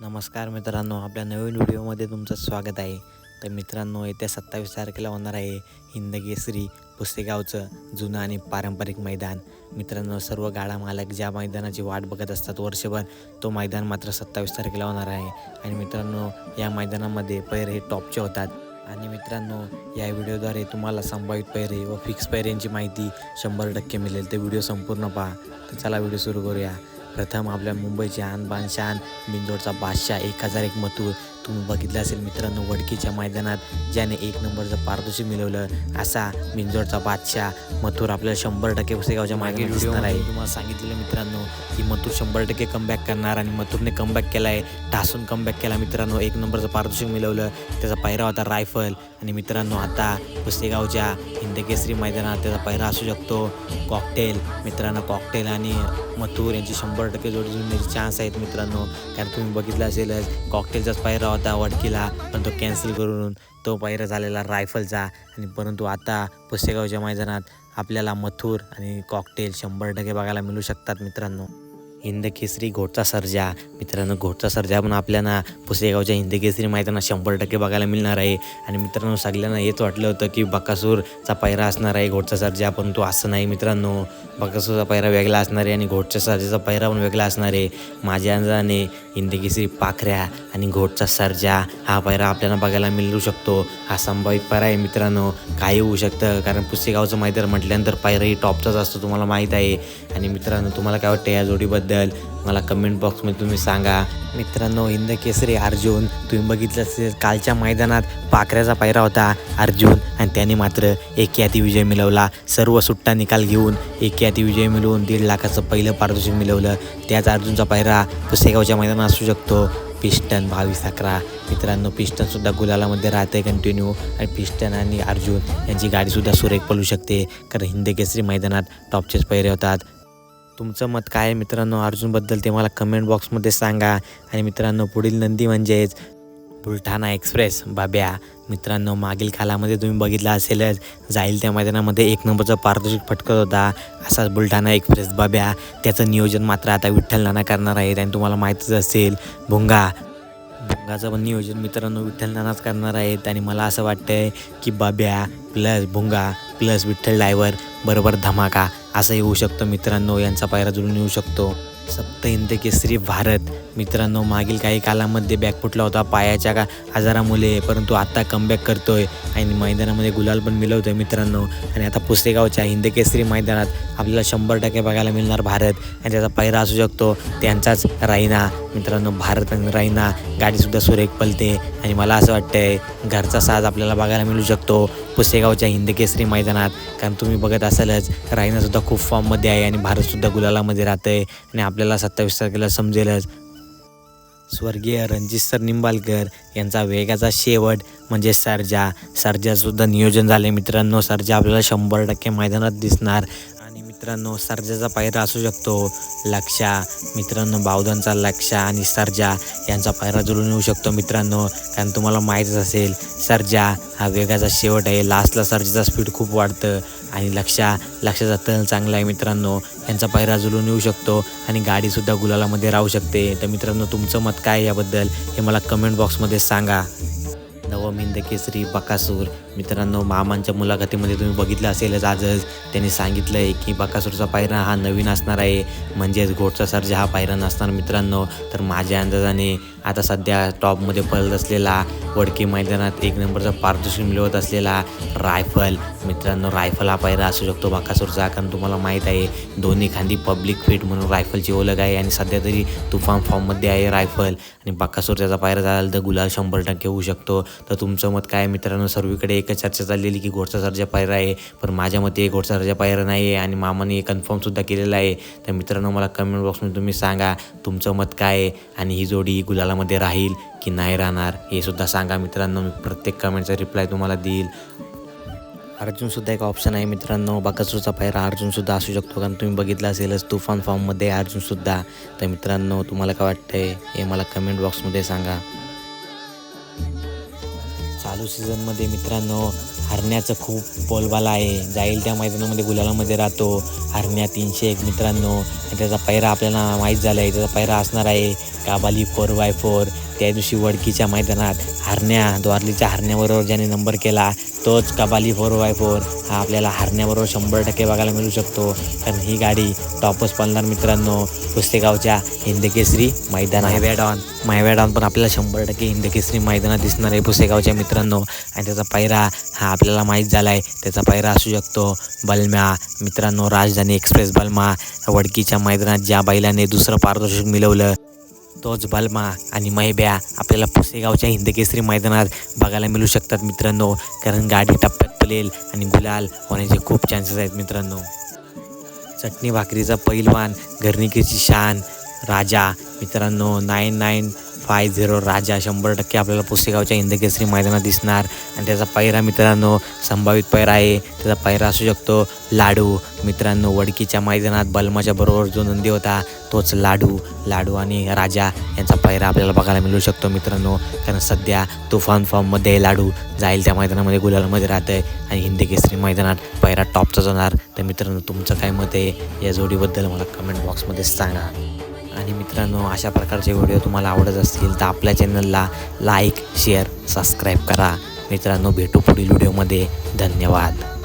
नमस्कार मित्रांनो आपल्या नवीन व्हिडिओमध्ये तुमचं स्वागत आहे. तर मित्रांनो येत्या सत्तावीस तारखेला होणार आहे हिंदकेसरी पुसेगावचं जुनं आणि पारंपरिक मैदान. मित्रांनो सर्व गाडा मालक ज्या मैदानाची वाट बघत असतात वर्षभर तो मैदान मात्र सत्तावीस तारखेला होणार आहे. आणि मित्रांनो या मैदानामध्ये पैर हे टॉपचे होतात. आणि मित्रांनो या व्हिडिओद्वारे तुम्हाला संभावित पैरे व फिक्स पैऱ्यांची माहिती शंभर टक्के मिळेल. ते व्हिडिओ संपूर्ण पहा. तर चला व्हिडिओ सुरू करूया. प्रथम आपल्या मुंबईचे आणबान शान बिंदोडचा बादशाह एक हजार एक मतूर तुम्ही बघितलं असेल मित्रांनो वडकीच्या मैदानात ज्याने एक नंबरचं पारितोषिक मिळवलं असा बिंदोडचा बादशाह मथुर आपल्याला शंभर टक्के पुसेगावच्या मागे दिसणार आहे. तुम्हाला सांगितलेलं मित्रांनो की मथुर शंभर टक्के कमबॅक करणार आणि मथुरने कमबॅक केला आहे ठासून कमबॅक केला मित्रांनो एक नंबरचं पारितोषिक मिळवलं त्याचा पायरा होता रायफल. आणि मित्रांनो आता पुसेगावच्या हिंदकेसरी मैदानात त्याचा पायरा असू शकतो कॉकटेल मित्रांनो कॉकटेल आणि मथुर यांची शंभर टक्के जोडी जुळण्याचे चान्स आहेत मित्रांनो. कारण तुम्ही बघितलं असेलच कॉकटेलचाच पायरा होता वडकीला पण तो कॅन्सल करून तो पायरा झालेला रायफलचा. आणि परंतु आता पुसेगावच्या मैदानात आपल्याला मथुर आणि कॉकटेल शंभर टक्के बघायला मिळू शकतात मित्रांनो. हिंदकेसरी घोटचा सर्जा. मित्रांनो घोटचा सर्जा पण आपल्याला पुसेगावच्या हिंदकेसरी मैदानात शंभर टक्के बघायला मिळणार आहे. आणि मित्रांनो सगळ्यांना हेच वाटलं होतं की बकासूरचा पायरा असणार आहे घोटचा सर्जा परंतु असं नाही मित्रांनो. बकासूरचा पायरा वेगळा असणार आहे आणि घोटच्या सर्जाचा पायरा पण वेगळा असणार आहे. माझ्या अंदाजाने हिंदकेसरी पाखऱ्या आणि घोटचा सर्जा हा पायरा आपल्याला बघायला मिळू शकतो. हा संभावित पायरा आहे मित्रांनो. काही होऊ शकतं कारण पुसेगावचं मैदान म्हटल्यानंतर पायराही टॉपचाच असतो तुम्हाला माहीत आहे. आणि मित्रांनो तुम्हाला काय वाटतं या जोडीबद्दल? मला कमेंट बॉक्समध्ये तुम्ही सांगा. मित्रांनो हिंद केसरी अर्जुन तुम्ही बघितलं असेल कालच्या मैदानात पाखऱ्याचा पायरा होता अर्जुन. आणि त्याने मात्र एक याती विजय मिळवला. सर्व सुट्टा निकाल घेऊन एक याती विजय मिळवून दीड लाखाचं पहिलं पारितोषिक मिळवलं. त्याच अर्जुनचा पायरा पुसेगावच्या मैदानात असू शकतो. पिस्टन बावीस अकरा मित्रांनो पिस्टनसुद्धा गुलालामध्ये राहते कंटिन्यू आणि पिस्टन आणि अर्जुन यांची गाडीसुद्धा सुरेख पळू शकते. कारण हिंद केसरी मैदानात टॉपचेच पैरे होतात. तुमचं मत काय मित्रांनो? अर्जुनबद्दल ते मला कमेंट बॉक्समध्ये सांगा. आणि मित्रांनो पुढील नंदी म्हणजेच बुलढाणा एक्सप्रेस. बाब्या मित्रांनो मागील कालामध्ये तुम्ही बघितलं असेलच जाईल त्या मैदानामध्ये एक नंबरचं पारितोषिक फटकत होता. असाच बुलढाणा एक्सप्रेस. बाब्या त्याचं नियोजन मात्र आता विठ्ठल नाना करणार आहेत आणि तुम्हाला माहीतच असेल भुंगा. भुंगाचं पण नियोजन मित्रांनो विठ्ठल नानाच करणार आहेत आणि मला असं वाटतंय की Babya plus Bhunga plus Vitthal driver बरोबर धमाका. असं येऊ शकतो मित्रांनो यांचा पायरा जुळून येऊ शकतो. सप्त हिंद केसरी भारत. मित्रांनो मागील काही कालामध्ये बॅग फुटला होता पायाच्या का आजारामुळे परंतु आत्ता कमबॅक करतोय. आणि मैदानामध्ये गुलाल पण मिळवतोय मित्रांनो. आणि आता पुसेगावच्या हिंद केसरी मैदानात आपल्याला शंभर टक्के बघायला मिळणार भारत. आणि त्याचा पायरा असू शकतो त्यांचाच रायना मित्रांनो भारत आणि रायना गाडीसुद्धा सुरेख पलते. आणि मला असं वाटतंय घरचा साज आपल्याला बघायला मिळू शकतो पुसेगावच्या हिंद केसरी मैदानात. कारण तुम्ही बघत असालच रायनासुद्धा खूप फॉर्ममध्ये आहे आणि भारतसुद्धा गुलालामध्ये राहतं आहे आणि आपल्याला सत्तावीस तारखेला समजेलच स्वर्गीय रणजित सर निंबालकर यांचा वेगाचा शेवट म्हणजे सर्जा. सर्जासुद्धा नियोजन झाले मित्रांनो. सर्जा आपल्याला शंभर टक्के मैदानात दिसणार. मित्रांनो सर्जाचा पायरा असू शकतो. लक्षा मित्रांनो बावधनचा लक्षा आणि सर्जा यांचा पायरा जुळून येऊ शकतो मित्रांनो. कारण तुम्हाला माहीतच असेल सर्जा हा वेगाचा शेवट आहे. लास्टला सर्जेचा स्पीड खूप वाढतं. आणि लक्षा लक्षाचा तण चांगला आहे मित्रांनो. यांचा पायरा जुळून येऊ शकतो आणि गाडीसुद्धा गुलालामध्ये राहू शकते. तर मित्रांनो तुमचं मत काय याबद्दल हे मला कमेंट बॉक्समध्ये सांगा. नवमिंद केसरी बकासूर. मित्रांनो मामांच्या मुलाखतीमध्ये तुम्ही बघितलं असेलच आजच. त्यांनी सांगितलं आहे की बकासूरचा पायरा हा नवीन असणार आहे. म्हणजेच घोटचा सर्जा हा पायरा नसणार मित्रांनो. तर माझ्या अंदाजाने आता सध्या टॉपमध्ये पळत असलेला वडकी मैदानात एक नंबरचा पारितोषिक मिळवत असलेला रायफल. मित्रांनो रायफल हा पायरा असू शकतो बकासूरचा कारण तुम्हाला माहीत आहे दोन्ही खांदी पब्लिक फिट म्हणून रायफलची ओळख आहे आणि सध्या तरी तुफान फॉर्ममध्ये आहे रायफल. आणि बकासूर त्याचा पायरा झाला तर गुलाल शंभर टक्के होऊ शकतो. तर तुमचं मत काय मित्रांनो सर्वीकडे एकच चर्चा चाललेली की घोडचा सर्जा पायरा आहे. पण माझ्या मते घोडचा सर्जा पायरा नाही आहे आणि मामाने कन्फर्मसुद्धा केलेला आहे. तर मित्रांनो मला कमेंट बॉक्समध्ये तुम्ही सांगा तुमचं मत काय आहे आणि ही जोडी गुलालामध्ये राहील की नाही राहणार हे सुद्धा सांगा मित्रांनो. मी प्रत्येक कमेंटचा रिप्लाय तुम्हाला देईल. अर्जुनसुद्धा एक ऑप्शन आहे मित्रांनो बकासूरचा पायरा अर्जुनसुद्धा असू शकतो कारण तुम्ही बघितलं असेलच तुफान फॉर्ममध्ये अर्जुनसुद्धा तर मित्रांनो तुम्हाला काय वाटतंय हे मला कमेंट बॉक्समध्ये सांगा. चालू सीझनमध्ये मित्रांनो हरण्याचं खूप बोलबाला आहे. जाईल त्या मैदानामध्ये गुलालामध्ये राहतो. हरण्या तीनशे एक मित्रांनो. त्याचा पैरा आपल्याला माहीत झाला आहे त्याचा पैरा असणार आहे. Kabali four by four. त्या दिवशी वडकीच्या मैदानात हरण्या द्वारलीच्या हरण्याबरोबर ज्याने नंबर केला तोच कबाली फोर बाय फोर. हा आपल्याला हरण्याबरोबर शंभर टक्के बघायला मिळू शकतो. कारण ही गाडी टॉपच पळणार मित्रांनो. पुस्तेगावच्या हिंदकेसरी मैदान मायव्या डॉन मायव्या डॉन पण आपल्याला शंभर टक्के हिंदकेसरी मैदानात दिसणार आहे पुस्तेगावच्या मित्रांनो. आणि त्याचा पायरा हा आपल्याला माहीत झाला आहे त्याचा पायरा असू शकतो बलम्या. मित्रांनो राजधानी एक्सप्रेस बलमा वडकीच्या मैदानात ज्या बैलाने दुसरं पारितोषिक मिळवलं तोच बलमा आणि मैब्या आपल्याला पुसेगावच्या हिंदकेसरी मैदानात बघायला मिळू शकतात मित्रांनो. कारण गाडी टप्प्यात पलेल आणि गुलाल होण्याचे खूप चान्सेस आहेत मित्रांनो. चटणी भाकरीचा पैलवान घरणिकेची शान राजा. मित्रांनो नाईन नाईन फाय झिरो राजा शंभर टक्के आपल्याला पुसेगावच्या हिंदकेसरी मैदानात दिसणार. आणि त्याचा पैरा मित्रांनो संभावित पैरा आहे. त्याचा पैरा असू शकतो लाडू. मित्रांनो वडकीच्या मैदानात बलमाच्या बरोबर जो नंदी होता तोच लाडू. लाडू आणि राजा यांचा पैरा आपल्याला बघायला मिळू शकतो मित्रांनो. कारण सध्या तुफान फॉर्ममध्ये लाडू जाईल त्या मैदानामध्ये गुलालमध्ये राहतं आहे आणि हिंदी केसरी मैदानात पैरा टॉपचा जाणार तर मित्रांनो तुमचं काय मत आहे? या जोडीबद्दल मला कमेंट बॉक्समध्ये सांगा. आणि मित्रांनो अशा प्रकारचे व्हिडिओ तुम्हाला आवडत असतील तर आपल्या चॅनलला लाईक शेअर सबस्क्राईब करा. मित्रांनो भेटू पुढील व्हिडिओमध्ये. धन्यवाद.